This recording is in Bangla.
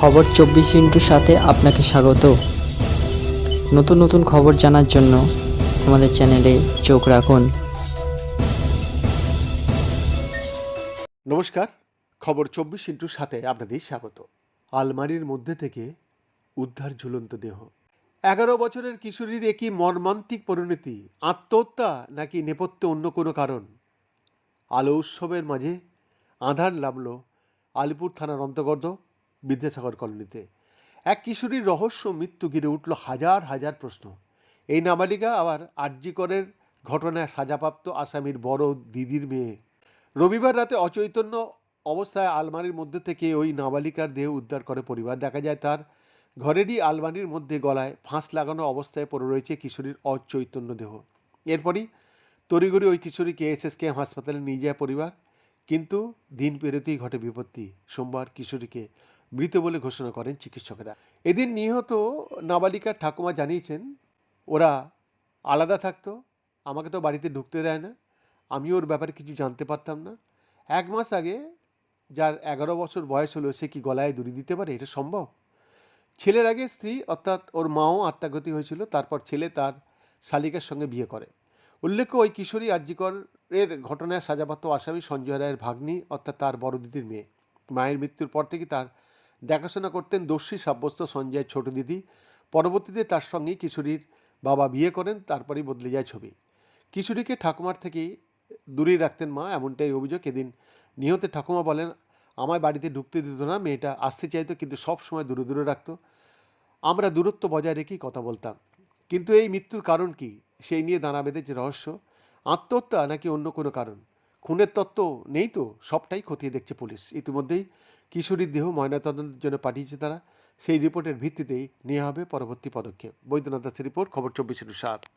খবর চব্বিশ ইন্টুর সাথে আপনাকে স্বাগত। নতুন নতুন খবর জানার জন্য আমাদের চ্যানেলে চোখ রাখুন। নমস্কার, খবর চব্বিশ ইন্টুর সাথে আপনাদের স্বাগত। আলমারির মধ্যে থেকে উদ্ধার ঝুলন্ত দেহ। এগারো বছরের কিশোরীর একই মর্মান্তিক পরিণতি, আত্মহত্যা নাকি নেপথ্যে অন্য কোনো কারণ? আলো উৎসবের মাঝে আধার নামল আলিপুর থানার অন্তর্গত বিদ্যাসাগর কলোনিতে। এক কিশোরীর রহস্য মৃত্যু ঘিরে উঠল হাজার হাজার প্রশ্ন। এই নাবালিকা আবার আরজিকরের ঘটনায় সাজাপ্রাপ্ত আসামির বড় দিদির মেয়ে। রবিবার রাতে অচৈতন্য অবস্থায় আলমারির মধ্যে থেকে ওই নাবালিকার দেহ উদ্ধার করে পরিবার। দেখা যায় তার ঘরেরই আলমারির মধ্যে গলায় ফাঁস লাগানো অবস্থায় পড়ে রয়েছে কিশোরীর অচৈতন্য দেহ। এরপরই তড়িঘড়ি ওই কিশোরীকে এসএসকে হাসপাতালে নিয়ে যায় পরিবার। কিন্তু দিন পেরোতেই ঘটে বিপত্তি। সোমবার কিশোরীকে মৃত বলে ঘোষণা করেন চিকিৎসকেরা। এদিন নিহত নাবালিকার ঠাকুমা জানিয়েছেন, ওরা আলাদা থাকতো, আমাকে তো বাড়িতে ঢুকতে দেয় না। আমি ওর ব্যাপারে কিছু জানতে পারতাম না। এক মাস আগে যার এগারো বছর বয়স হলো, সে কি গলায় দড়ি দিতে পারে? এটা সম্ভব? ছেলের আগে স্ত্রী, অর্থাৎ ওর মাও আত্মাগতি হয়েছিল, তারপর ছেলে তার শালিকার সঙ্গে বিয়ে করে। উল্লেখ্য, ওই কিশোরী আর্যিকরের ঘটনায় সাজাপ্রাপ্ত আসামি সঞ্জয় রায়ের ভাগ্নি, অর্থাৎ তার বড় দিদির মেয়ে। মায়ের মৃত্যুর পর থেকে তার দেখাশোনা করতেন দোষী সাব্যস্ত সঞ্জয়ের ছোট দিদি। পরবর্তীতে তার সঙ্গেই কিশোরীর বাবা বিয়ে করেন, তারপরেই বদলে যায় ছবি। কিশোরীকে ঠাকুমার থেকেই দূরেই রাখতেন মা, এমনটাই অভিযোগ। এদিন নিহতের ঠাকুমা বলেন, আমায় বাড়িতে ঢুকতে দিত না, মেয়েটা আসতে চাইতো, কিন্তু সব সময় দূরে দূরে রাখতো। আমরা দূরত্ব বজায় রেখেই কথা বলতাম। কিন্তু এই মৃত্যুর কারণ কি? সেই নিয়ে দানা বেঁধেছে রহস্য, আত্মহত্যা নাকি অন্য কোনো কারণ? খুনের তত্ত্ব নেই তো, সবটাই খতিয়ে দেখছে পুলিশ। ইতিমধ্যেই কিশোরীর দেহ ময়নাতদন্তের জন্য পাঠিয়েছে তারা। সেই রিপোর্টের ভিত্তিতেই নেওয়া হবে পরবর্তী পদক্ষেপ। বৈদ্যনাথ দাসের রিপোর্ট, খবর চব্বিশের সাত।